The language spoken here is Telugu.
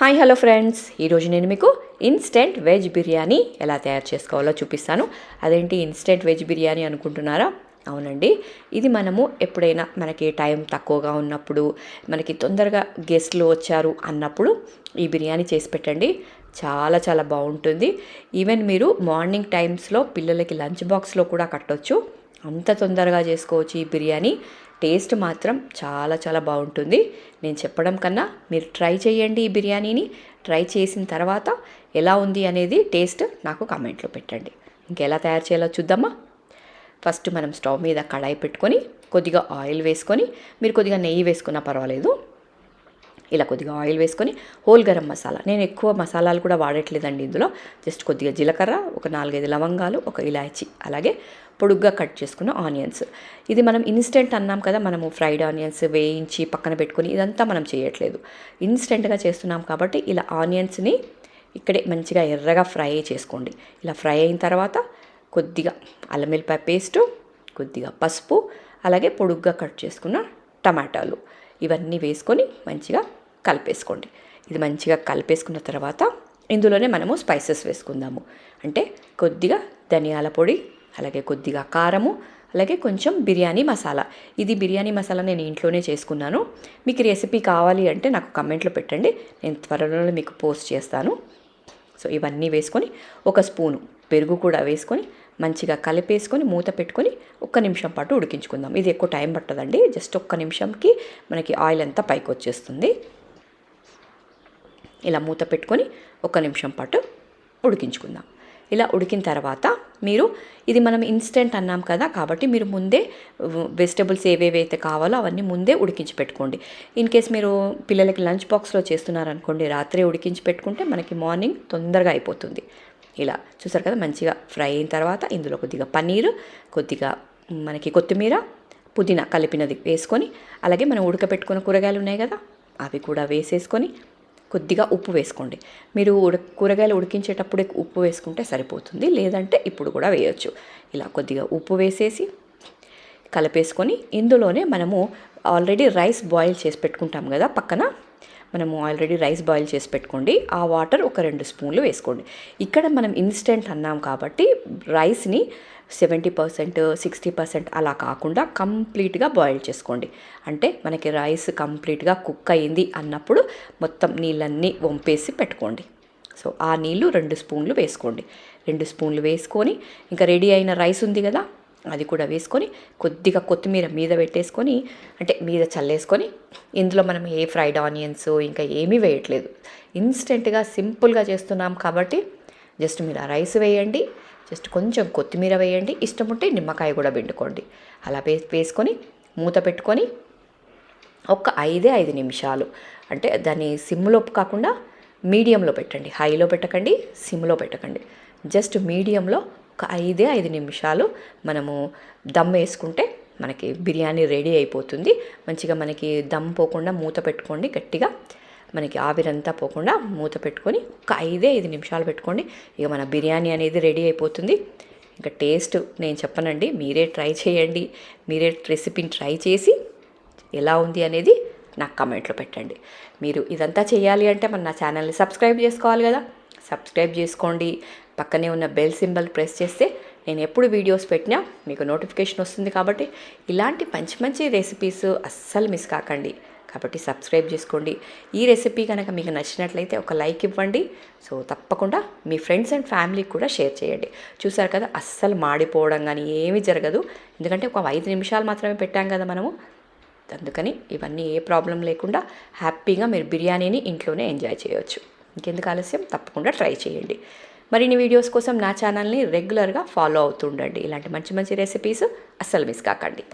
Hi hello friends. ఈరోజు నేను మీకు ఇన్స్టెంట్ వెజ్ బిర్యానీ ఎలా తయారు చేసుకోవాలో చూపిస్తాను. అదేంటి ఇన్స్టెంట్ వెజ్ బిర్యానీ అనుకుంటున్నారా? అవునండి. ఇది మనము ఎప్పుడైనా మనకి టైం తక్కువగా ఉన్నప్పుడు మనకి తొందరగా గెస్ట్లు వచ్చారు అన్నప్పుడు ఈ బిర్యానీ చేసి పెట్టండి. చాలా చాలా బాగుంటుంది. ఈవెన్ మీరు మార్నింగ్ టైమ్స్లో పిల్లలకి లంచ్ బాక్స్లో కూడా కట్టొచ్చు. అంత తొందరగా చేసుకోవచ్చు ఈ బిర్యానీ. టేస్ట్ మాత్రం చాలా చాలా బాగుంటుంది. నేను చెప్పడం కన్నా మీరు ట్రై చేయండి ఈ బిర్యానీని. ట్రై చేసిన తర్వాత ఎలా ఉంది అనేది టేస్ట్ నాకు కామెంట్లో పెట్టండి. ఇంకెలా తయారు చేయాలో చూద్దామా? ఫస్ట్ మనం స్టవ్ మీద కడాయి పెట్టుకొని కొద్దిగా ఆయిల్ వేసుకొని మీరు కొద్దిగా నెయ్యి వేసుకున్నా పర్వాలేదు. ఇలా కొద్దిగా ఆయిల్ వేసుకొని హోల్ గరం మసాలా. నేను ఎక్కువ మసాలాలు కూడా వాడట్లేదండి ఇందులో. జస్ట్ కొద్దిగా జీలకర్ర ఒక నాలుగైదు లవంగాలు ఒక ఇలాచి అలాగే పొడుగ్గా కట్ చేసుకున్న ఆనియన్స్. ఇది మనం ఇన్స్టెంట్ అన్నాం కదా మనము ఫ్రైడ్ ఆనియన్స్ వేయించి పక్కన పెట్టుకొని ఇదంతా మనం చేయట్లేదు. ఇన్స్టెంట్గా చేస్తున్నాం కాబట్టి ఇలా ఆనియన్స్ని ఇక్కడే మంచిగా ఎర్రగా ఫ్రై చేసుకోండి. ఇలా ఫ్రై అయిన తర్వాత కొద్దిగా అల్లం వెల్లిపాయ పేస్టు కొద్దిగా పసుపు అలాగే పొడుగ్గా కట్ చేసుకున్న టమాటాలు. ఇవన్నీ వేసుకొని మంచిగా కలిపేసుకోండి. ఇది మంచిగా కలిపేసుకున్న తర్వాత ఇందులోనే మనము స్పైసెస్ వేసుకుందాము. అంటే కొద్దిగా ధనియాల పొడి అలాగే కొద్దిగా కారము అలాగే కొంచెం బిర్యానీ మసాలా. ఇది బిర్యానీ మసాలా నేను ఇంట్లోనే చేసుకున్నాను. మీకు రెసిపీ కావాలి అంటే నాకు కమెంట్లో పెట్టండి. నేను త్వరలో మీకు పోస్ట్ చేస్తాను. సో ఇవన్నీ వేసుకొని ఒక స్పూను పెరుగు కూడా వేసుకొని మంచిగా కలిపేసుకొని మూత పెట్టుకొని ఒక్క నిమిషం పాటు ఉడికించుకుందాం. ఇది ఎక్కువ టైం పట్టదండి. జస్ట్ ఒక్క నిమిషంకి మనకి ఆయిల్ అంతా పైకి వచ్చేస్తుంది. ఇలా మూత పెట్టుకొని ఒక నిమిషం పాటు ఉడికించుకుందాం. ఇలా ఉడికిన తర్వాత మీరు ఇది మనం ఇన్స్టెంట్ అన్నాం కదా కాబట్టి మీరు ముందే వెజిటబుల్స్ ఏవేవైతే కావాలో అవన్నీ ముందే ఉడికించి పెట్టుకోండి. ఇన్ కేస్ మీరు పిల్లలకి లంచ్ బాక్స్లో చేస్తున్నారనుకోండి రాత్రి ఉడికించి పెట్టుకుంటే మనకి మార్నింగ్ తొందరగా అయిపోతుంది. ఇలా చూసారు కదా మంచిగా ఫ్రై అయిన తర్వాత ఇందులో కొద్దిగా పన్నీరు కొద్దిగా మనకి కొత్తిమీర పుదీనా కలిపినది వేసుకొని అలాగే మనం ఉడకపెట్టుకున్న కూరగాయలు ఉన్నాయి కదా అవి కూడా వేసేసుకొని కొద్దిగా ఉప్పు వేసుకోండి. మీరు ఉడ కూరగాయలు ఉడికించేటప్పుడే ఉప్పు వేసుకుంటే సరిపోతుంది. లేదంటే ఇప్పుడు కూడా వేయొచ్చు. ఇలా కొద్దిగా ఉప్పు వేసేసి కలిపేసుకొని ఇందులోనే మనము ఆల్రెడీ రైస్ బాయిల్ చేసి పెట్టుకుంటాం కదా పక్కన. మనము ఆల్రెడీ రైస్ బాయిల్ చేసి పెట్టుకోండి. ఆ వాటర్ ఒక రెండు స్పూన్లు వేసుకోండి. ఇక్కడ మనం ఇన్స్టెంట్ అన్నాం కాబట్టి రైస్ని సెవెంటీ పర్సెంట్ సిక్స్టీ పర్సెంట్ అలా కాకుండా కంప్లీట్గా బాయిల్ చేసుకోండి. అంటే మనకి రైస్ కంప్లీట్గా కుక్ అయింది అన్నప్పుడు మొత్తం నీళ్ళన్నీ వంపేసి పెట్టుకోండి. సో ఆ నీళ్ళు రెండు స్పూన్లు వేసుకోండి. రెండు స్పూన్లు వేసుకొని ఇంకా రెడీ అయిన రైస్ ఉంది కదా అది కూడా వేసుకొని కొద్దిగా కొత్తిమీర మీద పెట్టేసుకొని అంటే మీద చల్లేసుకొని ఇందులో మనం ఏ ఫ్రైడ్ ఆనియన్స్ ఇంకా ఏమీ వేయట్లేదు. ఇన్స్టెంట్గా సింపుల్గా చేస్తున్నాం కాబట్టి జస్ట్ మీరు ఆ రైస్ వేయండి జస్ట్ కొంచెం కొత్తిమీర వేయండి ఇష్టం ఉంటే నిమ్మకాయ కూడా పిండుకోండి. అలా వే వేసుకొని మూత పెట్టుకొని ఒక ఐదే ఐదు నిమిషాలు అంటే దాన్ని సిమ్లో కాకుండా మీడియంలో పెట్టండి. హైలో పెట్టకండి సిమ్లో పెట్టకండి. జస్ట్ మీడియంలో ఒక ఐదే ఐదు నిమిషాలు మనము దమ్ వేసుకుంటే మనకి బిర్యానీ రెడీ అయిపోతుంది. మంచిగా మనకి దమ్ పోకుండా మూత పెట్టుకోండి గట్టిగా. మనకి ఆవిరంతా పోకుండా మూత పెట్టుకొని ఒక ఐదే ఐదు నిమిషాలు పెట్టుకోండి. ఇక మన బిర్యానీ అనేది రెడీ అయిపోతుంది. ఇంకా టేస్ట్ నేను చెప్పనండి మీరే ట్రై చేయండి. మీరే రెసిపీని ట్రై చేసి ఎలా ఉంది అనేది నాకు కమెంట్లో పెట్టండి. మీరు ఇదంతా చేయాలి అంటే మన నా ఛానల్ని సబ్స్క్రైబ్ చేసుకోవాలి కదా. సబ్స్క్రైబ్ చేసుకోండి. పక్కనే ఉన్న బెల్ సింబల్ ప్రెస్ చేస్తే నేను ఎప్పుడు వీడియోస్ పెట్టినా మీకు నోటిఫికేషన్ వస్తుంది కాబట్టి ఇలాంటి మంచి మంచి రెసిపీస్ అస్సలు మిస్ కాకండి. కాబట్టి సబ్స్క్రైబ్ చేసుకోండి. ఈ రెసిపీ కనుక మీకు నచ్చినట్లయితే ఒక లైక్ ఇవ్వండి. సో తప్పకుండా మీ ఫ్రెండ్స్ అండ్ ఫ్యామిలీకి కూడా షేర్ చేయండి. చూసారు కదా అస్సలు మాడిపోవడం కానీ ఏమీ జరగదు. ఎందుకంటే ఒక ఐదు నిమిషాలు మాత్రమే పెట్టాం కదా మనము. అందుకని ఇవన్నీ ఏ ప్రాబ్లం లేకుండా హ్యాపీగా మీరు బిర్యానీని ఇంట్లోనే ఎంజాయ్ చేయొచ్చు. ఇంకెందుకు ఆలస్యం? తప్పకుండా ట్రై చేయండి. మరిన్ని వీడియోస్ కోసం నా ఛానల్ని రెగ్యులర్గా ఫాలో అవుతుండండి. ఇలాంటి మంచి మంచి రెసిపీస్ అస్సలు మిస్ కాకండి.